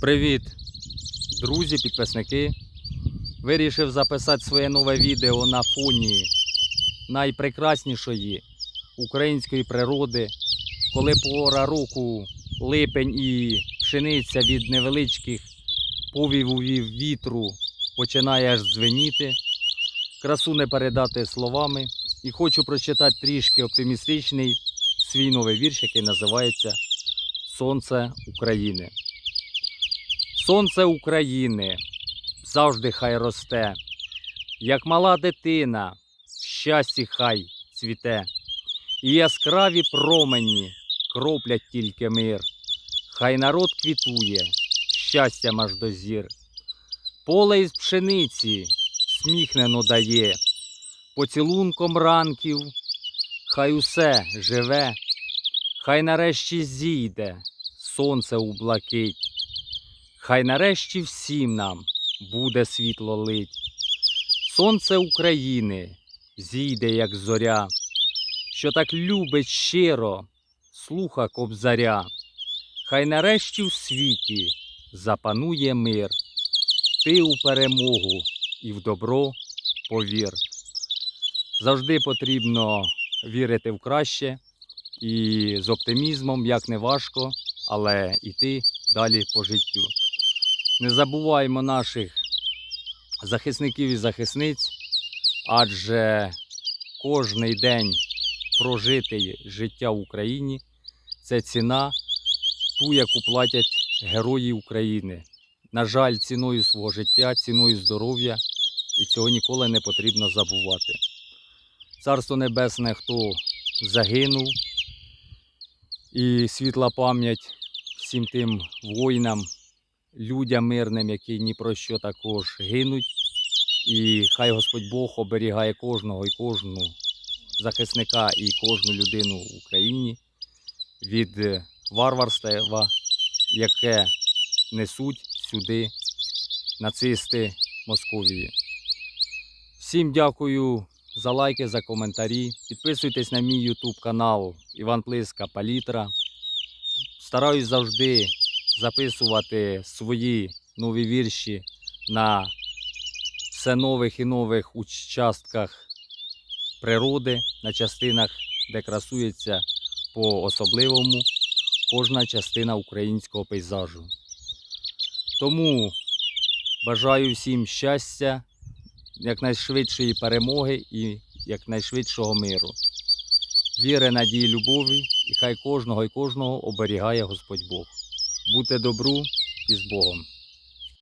Привіт, друзі, підписники. Вирішив записати своє нове відео на фоні найпрекраснішої української природи, коли пора року липень і пшениця від невеличких повівів вітру починає аж дзвеніти. Красу не передати словами. І хочу прочитати трішки оптимістичний свій новий вірш, який називається Сонце України. Сонце України завжди хай росте, як мала дитина, в щасті хай цвіте, і яскраві промені кроплять тільки мир. Хай народ квітує, щастям аж до зір. Поле із пшениці сміхнено дає, поцілунком ранків, хай усе живе, хай нарешті зійде сонце у блакить. Хай нарешті всім нам буде світло лить. Сонце України зійде, як зоря, що так любить щиро, слуха кобзаря. Хай нарешті в світі запанує мир. Ти у перемогу і в добро повір. Завжди потрібно вірити в краще і з оптимізмом, як не важко, але йти далі по життю. Не забуваємо наших захисників і захисниць, адже кожний день прожитий життя в Україні це ціна, ту, яку платять герої України. На жаль, ціною свого життя, ціною здоров'я, і цього ніколи не потрібно забувати. Царство Небесне, хто загинув, і світла пам'ять всім тим воїнам, людям мирним, які ні про що також гинуть. І хай Господь Бог оберігає кожного і кожну захисника і кожну людину в Україні від е, варварства, яке несуть сюди нацисти Московії. Всім дякую за лайки, за коментарі. Підписуйтесь на мій YouTube канал Іван Плиска Палітра. Стараюсь завжди записувати свої нові вірші на все нових і нових участках природи, на частинах, де красується по особливому кожна частина українського пейзажу. Тому бажаю всім щастя, якнайшвидшої перемоги і якнайшвидшого миру. Віри, надії, любові, і хай кожного і кожного оберігає Господь Бог. Будьте добру і з Богом!